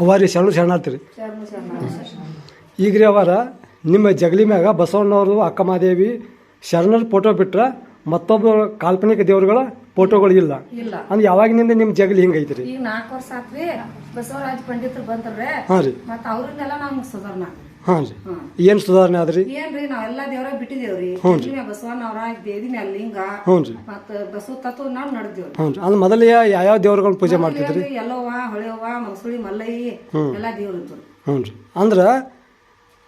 ಅವ್ವ ರೀ ಶರಣು ಶರಣಾರ್ಥಿ ರೀ ಶರಣ ಈಗ ರೀ ಅವರ ನಿಮ್ಮ ಜಗಲಿ ಮ್ಯಾಗ ಬಸವಣ್ಣವರು ಅಕ್ಕಮಹಾದೇವಿ ಶರಣರ ಫೋಟೋ ಬಿಟ್ರೆ ಮತ್ತೊಬ್ಬ ಕಾಲ್ಪನಿಕ ದೇವರುಗಳ ಫೋಟೋಗಳು ಇಲ್ಲ. ಅಂದ್ರೆ ಯಾವಾಗಿನಿಂದ ನಿಮ್ಮ ಜಗಲಿ ಹಿಂಗೈತ್ರಿ ಈಗ ನಾಲ್ಕು ವರ್ಷ ಆತ್ರಿ ಬಸವರಾಜ್ ಪಂಡಿತರು ಬಂತಲ್ರಿ ಹಾಂ ರೀ. ಮತ್ತೆ ಅವ್ರನ್ನೆಲ್ಲ ನಾವು ಸುಧಾರ್ನ ಹಾಂ ರೀ. ಏನು ಸುಧಾರಣೆ ಆದ್ರಿ? ಏನ್ರಿ ನಾವೆಲ್ಲಾ ದೇವ್ರ ಬಿಟ್ಟಿದೇವ್ರಿ ಜಗ್ಲಿ ಬಸವಣ್ಣ ಅವ್ರ ದೇವಿ ಮ್ಯಾಲ ಲಿಂಗ ಹ್ಞೂ ರೀ. ಮತ್ತ ಬಸವ ತತ್ವ ನಾವ್ ನಡೆದೇವ್ರಿ. ಹ್ಞೂ ರೀ. ಅಂದ್ರೆ ಮೊದಲು ಯಾ- ಯಾವ್ಯಾವ ದೇವ್ರುಗಳನ್ನ ಪೂಜೆ ಮಾಡ್ತಿದ್ರಿ? ಎಲ್ಲವ್ವ ಹೊಳೆವ್ವ ಮಸೂಳಿ ಮಲ್ಲಯ್ಯ ಎಲ್ಲಾ ದೇವ್ರ ಇದ್ರು ಹ್ಞೂ ರೀ. ಅಂದ್ರೆ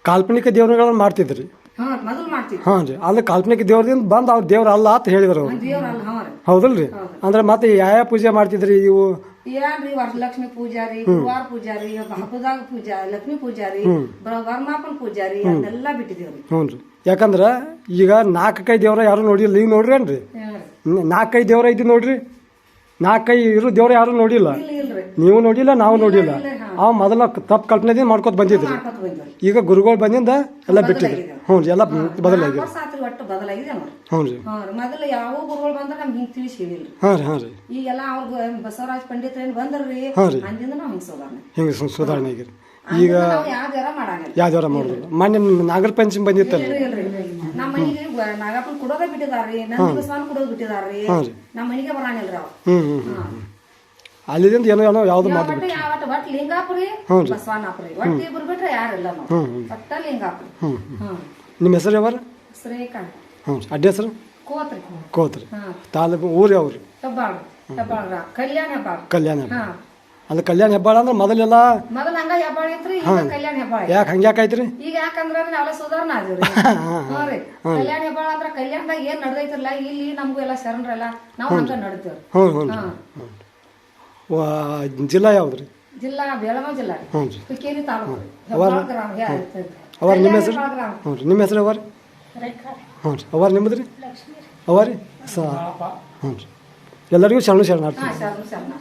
ಕಾಲ್ಪನಿಕ ದೇವ್ರಗಳನ್ನ ಮಾಡ್ತಿದ್ರಿ? ಹಾ ಮೊದಲ್ ಮಾಡ್ತಿದ್ವಿ. ಹಾಂ ರೀ. ಅಂದ್ರೆ ಕಾಲ್ಪನಿಕ ದೇವ್ರದಿಂದ ಬಂದು ಅವ್ರ ದೇವ್ರ ಅಲ್ಲ ಅಂತ ಹೇಳಿದ್ರು ಅವ್ರು. ದೇವ್ರ ಅಲ್ಲ ಹಾ ರೀ. ಹೌದಲ್ರಿ? ಅಂದ್ರೆ ಮತ್ತೆ ಯಾವ ಪೂಜೆ ಮಾಡ್ತಿದ್ರಿ ಇವು? ಏನ್ರಿ ವರಲಕ್ಷ್ಮಿ ಪೂಜಾರಿ ಗುರುವಾರ ಪೂಜಾರಿ ಹಬ್ಬದಾಗ ಪೂಜಾ ಲಕ್ಷ್ಮಿ ಪೂಜಾರಿ ವರಮಾಪನ್ ಪೂಜಾರಿ ಅದೆಲ್ಲ ಬಿಟ್ಟಿದೇವ್ರಿ ಹ್ಞೂ ಯಾಕಂದ್ರ ಈಗ ನಾಲ್ಕೈದು ದೇವ್ರ ಯಾರು ನೋಡಿಲ್ಲ ಈಗ ನೋಡ್ರಿ ಏನ್ರಿ? ನಾಲ್ಕೈದು ದೇವರ ದೇವ್ರ ಐತಿ ನೋಡ್ರಿ? ನಾಲ್ಕೈ ಇರೋ ದೇವ್ರ ಯಾರು ನೋಡಿಲ್ಲ. ನೀವು ನೋಡಿಲ್ಲ ನಾವು ನೋಡಿಲ್ಲ. ಅವ ಮೊದಲ ತಪ್ಪು ಕಲ್ಪನೆದಿಂದ ಮಾಡ್ಕೊತ ಬಂದಿದ್ರಿ. ಈಗ ಗುರುಗಳು ಬಂದಿಂದ ಎಲ್ಲ ಬಿಟ್ಟಿದ್ರಿ. ಹ್ಞೂ ರೀ ಎಲ್ಲ ಬದಲಾಗಿ ವರ್ಷ ಆತ್ರಿ ಒಟ್ಟು ಬದಲಾಗಿದೆ ಹ್ಞೂ ರೀ. ಹಾ ರೀ ಮೊದಲು ಯಾವ ಗುರುಗಳು ಬಂದ್ರೆ ನಮ್ಗೆ ಹಿಂಗೆ ತಿಳಿಸಿ ಹೇಳಿಲ್ರಿ ಹಾಂ ರೀ ಹಾಂ ರೀ. ಈಗೆಲ್ಲ ಅವ್ರ ಬಸವರಾಜ್ ಪಂಡಿತ ಏನ್ ಬಂದ್ರಿ ಹಾಂ ರೀ. ಅಂದಿಂದ ನಾವ್ ಹಿಂಗ್ ಸುಧಾರಣೆ ಹಿಂಗೆ ಸುಧಾರಣೆ ಆಗಿರಿ. ಈಗ ಯಾವ್ದಾರ ಮಾಡಂಗಿಲ್ಲ. ಯಾವ ದೇವ್ರ ಮಾಡಿದ್ರು ಮೊನ್ನೆ ನಾಗರ ಪಂಚಮಿ ಬಂದಿತ್ತಲ್ಲ. ಮನೆಗೆ ನಾಗಪ್ಪನ್ ಕೊಡೋದೇ ಬಿಟ್ಟಿದಾರ್ರಿ. ಕೊಡೋದ್ ನಮ್ಮ ಮನೆಗೆ ಹ್ಞೂ ಅಲ್ಲಿದಿಂದ ಏನೋ ಏನೋ ಯಾವ್ದು ಮಾತು ಒಟ್ಟು ಲಿಂಗಾಪುರಿ ಬಸವನಾಪುರಿ ಒಟ್ಟು ಇಬ್ರು ಬಿಟ್ರೆ ಯಾರಿಲ್ಲ ನಾವು. ಒಟ್ಟ ಲಿಂಗಾಪುರಿ. ನಿಮ್ಮ ಹೆಸರು ಯಾವ ಶ್ರೀಕಾಂತ್. ಹ್ಞೂ ಅಡ್ಡ ಹೆಸರು? ಕೋತ್ರಿ. ಕೋತ್ರಿ. ತಾಲೂಕು ಊರು ಯಾವ್ರಿ ಕಲ್ಯಾಣ ಕಲ್ಯಾಣ ಅಂದ್ರೆ ಕಲ್ಯಾಣ ಹೆಬ್ಬಾಳ ಅಂದ್ರೆ ಮೊದಲೆಲ್ಲ ಮೊದಲ ಹಂಗ ಹೆಬ್ಬಾಳ್ ಐತ್ರಿ ಈಗ ಕಲ್ಯಾಣ ಹೆಬ್ಬಾಳ್. ಐತ್ರಿ. ಯಾಕೆ ಹಂಗೆ ಐತ್ರಿ ಈಗ ಯಾಕಂದ್ರ ನಾವೆಲ್ಲ ಸುಧಾರಣಾ ರೀ. ಕಲ್ಯಾಣ ಹೆಬ್ಬಾಳ ಅಂದ್ರ ಕಲ್ಯಾಣದಾಗ ಏನ್ ನಡ್ದೈತ್ರಲ್ಲ ಇಲ್ಲಿ ನಮಗೂ ಎಲ್ಲ ಶರಣರಲ್ಲ ನಾವು ಹಂಗ ನಡ್ತೇವ್ರಿ. ಹ್ಞೂ ಹ್ಞೂ ವಾ ಜಿಲ್ಲಾ ಯಾವ್ದ್ರಿ? ರೀ ಜಿಲ್ಲಾ ಬೆಳಗಾವಿ ಜಿಲ್ಲಾ ರೀ. ಹ್ಞೂ ರೀ. ಹುಕ್ಕೇರಿ ತಾಲೂಕು ರೀ. ಹೆಬ್ಬಾಳ ಗ್ರಾಮ ಯಾ- ಅವರ ನಿಮ್ಮ ಹೆಸರು? ಹೆಬ್ಬಾಳ ಗ್ರಾಮ. ಹ್ಞೂ ರೀ. ನಿಮ್ಮ ಹೆಸರು ಅವ್ರಿ? ಹ್ಞೂ ರೀ. ಅವ್ರ ನಿಮ್ಮದು ರೀ. ಅವ ರೀ ಸ ಹ್ಞೂ ರೀ. ಎಲ್ಲರಿಗೂ ಶರಣ ಶರಣಾರ್ಥಿ. ಹಾ ಶರಣ ಶರಣ